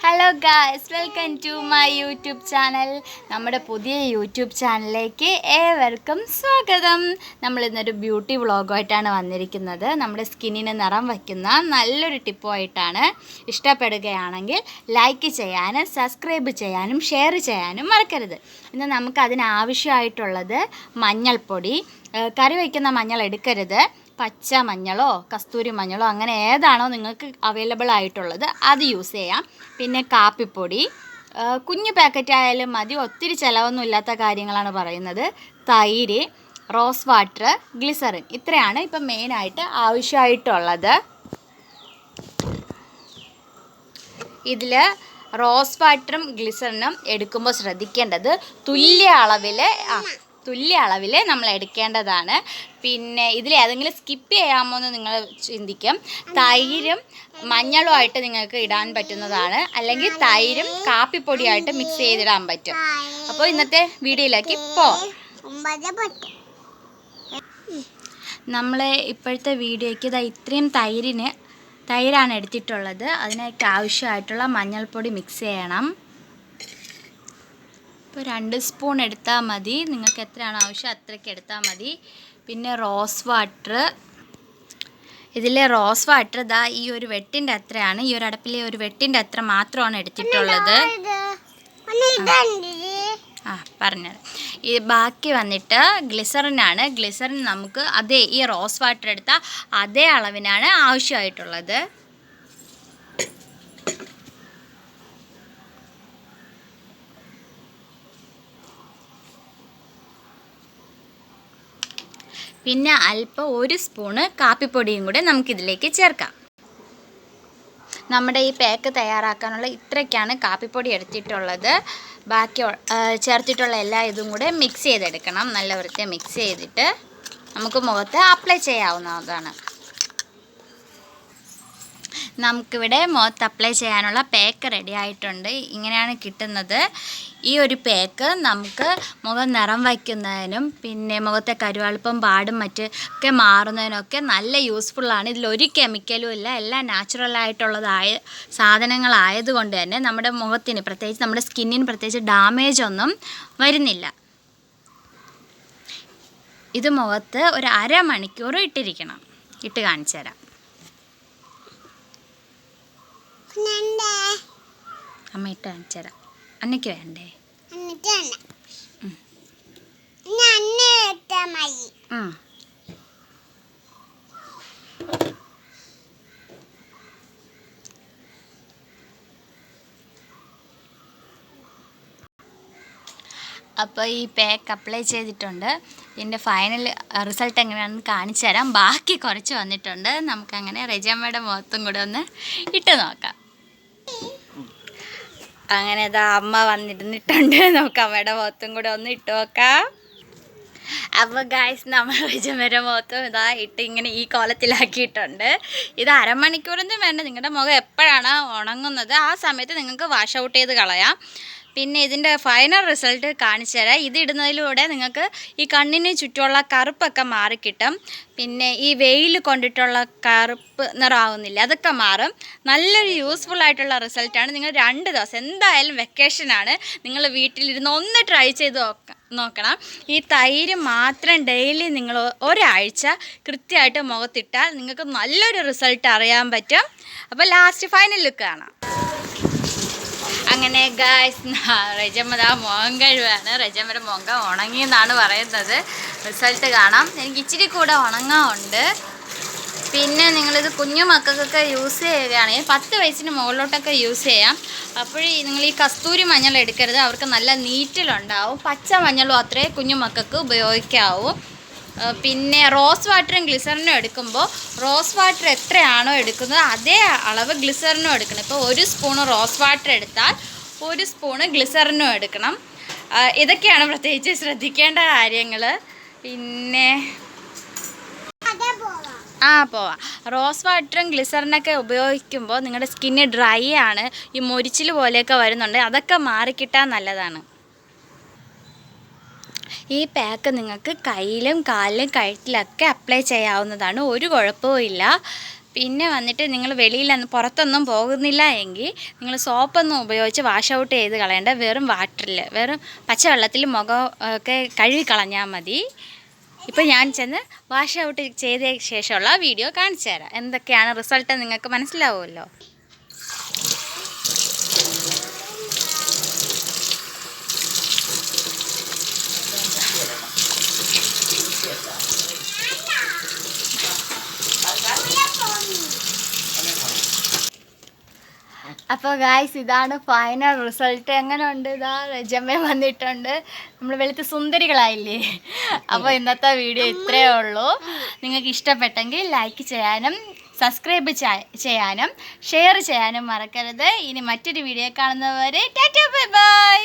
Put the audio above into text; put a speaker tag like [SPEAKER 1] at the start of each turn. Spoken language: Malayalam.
[SPEAKER 1] Hello guys welcome to my YouTube channel നമ്മുടെ പുതിയ യൂട്യൂബ് ചാനലിലേക്ക് ഏവർക്കും സ്വാഗതം. നമ്മൾ ഇന്നൊരു ബ്യൂട്ടി വ്ളോഗുമായിട്ടാണ് വന്നിരിക്കുന്നത്. നമ്മുടെ സ്കിന്നിന് നിറം വയ്ക്കുന്ന നല്ലൊരു ടിപ്പുമായിട്ടാണ് ഇഷ്ടപ്പെടുകയാണെങ്കിൽ ലൈക്ക് ചെയ്യാനും സബ്സ്ക്രൈബ് ചെയ്യാനും ഷെയർ ചെയ്യാനും മറക്കരുത്. ഇന്ന് നമുക്ക് അതിനാവശ്യമായിട്ടുള്ളത് മഞ്ഞൾപ്പൊടി. കറി വയ്ക്കുന്ന മഞ്ഞൾ എടുക്കരുത്. പച്ച മഞ്ഞളോ കസ്തൂരി മഞ്ഞളോ അങ്ങനെ ഏതാണോ നിങ്ങൾക്ക് അവൈലബിൾ ആയിട്ടുള്ളത് അത് യൂസ് ചെയ്യാം. പിന്നെ കാപ്പിപ്പൊടി. കുഞ്ഞു പാക്കറ്റ് ആയാലും മതി. ഒത്തിരി ചിലവൊന്നും ഇല്ലാത്ത കാര്യങ്ങളാണ് പറയുന്നത്. തൈര് റോസ് വാട്ടർ ഗ്ലിസറിൻ ഇത്രയാണ് ഇപ്പം മെയിനായിട്ട് ആവശ്യമായിട്ടുള്ളത്. ഇതിൽ റോസ് വാട്ടറും ഗ്ലിസറിനും എടുക്കുമ്പോൾ ശ്രദ്ധിക്കേണ്ടത് തുല്യ അളവിൽ തുല്യ അളവിൽ നമ്മൾ എടുക്കേണ്ടതാണ്. പിന്നെ ഇതിൽ ഏതെങ്കിലും സ്കിപ്പ് ചെയ്യാമോ എന്ന് നിങ്ങൾ ചിന്തിക്കും. തൈരും മഞ്ഞളുമായിട്ട് നിങ്ങൾക്ക് ഇടാൻ പറ്റുന്നതാണ്. അല്ലെങ്കിൽ തൈരും കാപ്പിപ്പൊടിയായിട്ട് മിക്സ് ചെയ്തിടാൻ പറ്റും. അപ്പോൾ ഇന്നത്തെ വീഡിയോയിലേക്ക് പോ. നമ്മൾ ഇപ്പോഴത്തെ വീഡിയോയ്ക്ക് ഇതാ ഇത്രയും തൈരിന് തൈരാണ് എടുത്തിട്ടുള്ളത്. അതിനൊക്കെ ആവശ്യമായിട്ടുള്ള മഞ്ഞൾപ്പൊടി മിക്സ് ചെയ്യണം. ഇപ്പോൾ രണ്ട് സ്പൂൺ എടുത്താൽ മതി. നിങ്ങൾക്ക് എത്രയാണ് ആവശ്യം അത്രയ്ക്ക് എടുത്താൽ മതി. പിന്നെ റോസ് വാട്ടർ ഇതിൽ റോസ് വാട്ടർ ഇതാ ഈ ഒരു വെട്ടിന്റെ അത്രയാണ്. ഈ ഒരു അടപ്പിലെ ഒരു വെട്ടിന്റെ അത്ര മാത്രമാണ് എടുത്തിട്ടുള്ളത്. ആ പറഞ്ഞത്. ഈ ബാക്കി വന്നിട്ട് ഗ്ലിസറിനാണ്. ഗ്ലിസറിൻ നമുക്ക് അതേ ഈ റോസ് വാട്ടർ എടുത്ത അതേ അളവിനാണ് ആവശ്യമായിട്ടുള്ളത്. പിന്നെ അല്പം ഒരു സ്പൂണ് കാപ്പിപ്പൊടിയും കൂടെ നമുക്കിതിലേക്ക് ചേർക്കാം. നമ്മുടെ ഈ പാക്ക് തയ്യാറാക്കാനുള്ള ഇത്രയ്ക്കാണ് കാപ്പിപ്പൊടി എടുത്തിട്ടുള്ളത്. ബാക്കി ചേർത്തിട്ടുള്ള എല്ലാ ഇതും കൂടെ മിക്സ് ചെയ്തെടുക്കണം. നല്ല വൃത്തിയെ മിക്സ് ചെയ്തിട്ട് നമുക്ക് മുഖത്ത് അപ്ലൈ ചെയ്യാവുന്നതാണ്. നമുക്കിവിടെ മുഖത്ത് അപ്ലൈ ചെയ്യാനുള്ള പേക്ക് റെഡി ആയിട്ടുണ്ട്. ഇങ്ങനെയാണ് കിട്ടുന്നത്. ഈ ഒരു പേക്ക് നമുക്ക് മുഖം നിറം വയ്ക്കുന്നതിനും പിന്നെ മുഖത്തെ കരുവാളിപ്പം പാടും മറ്റ് ഒക്കെ മാറുന്നതിനൊക്കെ നല്ല യൂസ്ഫുള്ളാണ് ഇതിലൊരു കെമിക്കലും ഇല്ല. എല്ലാം നാച്ചുറലായിട്ടുള്ളതായ സാധനങ്ങളായതുകൊണ്ട് തന്നെ നമ്മുടെ മുഖത്തിന് പ്രത്യേകിച്ച് നമ്മുടെ സ്കിന്നിന് പ്രത്യേകിച്ച് ഡാമേജ് ഒന്നും വരുന്നില്ല. ഇത് മുഖത്ത് ഒരു അരമണിക്കൂർ ഇട്ടിരിക്കണം. ഇട്ട് കാണിച്ചു തരാം അമ്മ ഇട്ട് കാണിച്ചു തരാം. അന്നയ്ക്ക് വേണ്ടേ? ആ. അപ്പോൾ ഈ പാക്ക് അപ്ലൈ ചെയ്തിട്ടുണ്ട്. ഇതിന്റെ ഫൈനൽ റിസൾട്ട് എങ്ങനെയാണെന്ന് കാണിച്ചു തരാം. ബാക്കി കുറച്ച് വന്നിട്ടുണ്ട്. നമുക്കങ്ങനെ റെജമ്മയുടെ മുഖത്തും കൂടെ ഒന്ന് ഇട്ട് നോക്കാം. അങ്ങനെ ഇതാ അമ്മ വന്നിരുന്നിട്ടുണ്ട്. നമുക്ക് അമ്മയുടെ മുഖത്തും കൂടെ ഒന്ന് ഇട്ട് നോക്കാം. അപ്പോൾ ഗായ്സ് നമ്മൾ വിജയമരം മുഖത്തും ഇതാ ഇട്ട് ഇങ്ങനെ ഈ കോലത്തിലാക്കിയിട്ടുണ്ട്. ഇത് അരമണിക്കൂറിന് വേണ്ട. നിങ്ങളുടെ മുഖം എപ്പോഴാണ് ഉണങ്ങുന്നത്? ആ സമയത്ത് നിങ്ങൾക്ക് വാഷ് ഔട്ട് ചെയ്ത് കളയാം. പിന്നെ ഇതിന്റെ ഫൈനൽ റിസൾട്ട് കാണിച്ചു തരാം. ഇതിടുന്നതിലൂടെ നിങ്ങൾക്ക് ഈ കണ്ണിന് ചുറ്റുമുള്ള കറുപ്പൊക്കെ മാറിക്കിട്ടും പിന്നെ ഈ വെയിൽ കൊണ്ടിട്ടുള്ള കറുപ്പ് നിറാവുന്നില്ല. അതൊക്കെ മാറും. നല്ലൊരു യൂസ്ഫുൾ ആയിട്ടുള്ള റിസൾട്ടാണ് നിങ്ങൾ രണ്ട് ദിവസം എന്തായാലും വെക്കേഷനാണ് നിങ്ങൾ വീട്ടിലിരുന്ന് ഒന്ന് ട്രൈ ചെയ്ത് നോക്ക നോക്കണം. ഈ തൈര് മാത്രം ഡെയിലി നിങ്ങൾ ഒരാഴ്ച കൃത്യമായിട്ട് മുഖത്തിട്ടാൽ നിങ്ങൾക്ക് നല്ലൊരു റിസൾട്ട് അറിയാൻ പറ്റും. അപ്പോൾ ലാസ്റ്റ് ഫൈനൽ ലുക്ക് കാണാം. അങ്ങനെ ഗായ്സ് റജമ്മ ആ മുഖം കഴിവാണ്. റജമ്മയുടെ മുഖം ഉണങ്ങിയെന്നാണ് പറയുന്നത്. റിസൾട്ട് കാണാം. എനിക്ക് ഇച്ചിരി കൂടെ ഉണങ്ങാറുണ്ട് പിന്നെ നിങ്ങളിത് കുഞ്ഞു മക്കൾക്കൊക്കെ യൂസ് ചെയ്യുകയാണെങ്കിൽ പത്ത് വയസ്സിന് മുകളിലോട്ടൊക്കെ യൂസ് ചെയ്യാം. അപ്പോഴേ നിങ്ങൾ ഈ കസ്തൂരി മഞ്ഞൾ എടുക്കരുത്. അവർക്ക് നല്ല നീറ്റിലുണ്ടാവും. പച്ച മഞ്ഞളും അത്രേ കുഞ്ഞു മക്കൾക്ക് ഉപയോഗിക്കാവൂ. പിന്നെ റോസ് വാട്ടറും ഗ്ലിസറിനും എടുക്കുമ്പോൾ റോസ് വാട്ടർ എത്രയാണോ എടുക്കുന്നത് അതേ അളവ് ഗ്ലിസറിനും എടുക്കണം. ഇപ്പോൾ ഒരു സ്പൂൺ റോസ് വാട്ടർ എടുത്താൽ ഒരു സ്പൂണ് ഗ്ലിസറിനും എടുക്കണം. ഇതൊക്കെയാണ് പ്രത്യേകിച്ച് ശ്രദ്ധിക്കേണ്ട കാര്യങ്ങൾ. പിന്നെ ആ പോവാം. റോസ് വാട്ടറും ഗ്ലിസറിനൊക്കെ ഉപയോഗിക്കുമ്പോൾ നിങ്ങളുടെ സ്കിന്ന് ഡ്രൈ ആണ്. ഈ മൊരിച്ചിൽ പോലെയൊക്കെ വരുന്നുണ്ട്. അതൊക്കെ മാറിക്കിട്ടാൻ നല്ലതാണ്. ഈ പാക്ക് നിങ്ങൾക്ക് കയ്യിലും കാലിലും കഴുത്തിലൊക്കെ അപ്ലൈ ചെയ്യാവുന്നതാണ്. ഒരു കുഴപ്പവും ഇല്ല. പിന്നെ വന്നിട്ട് നിങ്ങൾ വെളിയിൽ പുറത്തൊന്നും പോകുന്നില്ല എങ്കിൽ നിങ്ങൾ സോപ്പൊന്നും ഉപയോഗിച്ച് വാഷ് ഔട്ട് ചെയ്ത് കളയേണ്ട വെറും വാട്ടറിൽ വെറും പച്ചവെള്ളത്തിൽ മുഖം ഒക്കെ കഴുകി കളഞ്ഞാൽ മതി. ഇപ്പോൾ ഞാൻ ചെന്ന് വാഷ് ഔട്ട് ചെയ്ത ശേഷമുള്ള വീഡിയോ കാണിച്ചു തരാം. എന്തൊക്കെയാണ് റിസൾട്ട് നിങ്ങൾക്ക് മനസ്സിലാവുമല്ലോ? അപ്പോൾ ഗായ്സ് ഇതാണ് ഫൈനൽ റിസൾട്ട് എങ്ങനെ ഉണ്ട് ഇതാ രജമ്മ വന്നിട്ടുണ്ട്. നമ്മൾ വെളുത്ത് സുന്ദരികളായില്ലേ? അപ്പോൾ ഇന്നത്തെ വീഡിയോ ഇത്രയേ ഉള്ളൂ. നിങ്ങൾക്ക് ഇഷ്ടപ്പെട്ടെങ്കിൽ ലൈക്ക് ചെയ്യാനും സബ്സ്ക്രൈബ് ചെയ്യാനും ഷെയർ ചെയ്യാനും മറക്കരുത്. ഇനി മറ്റൊരു വീഡിയോ കാണുന്നവരെ ടാറ്റ ബൈ ബൈ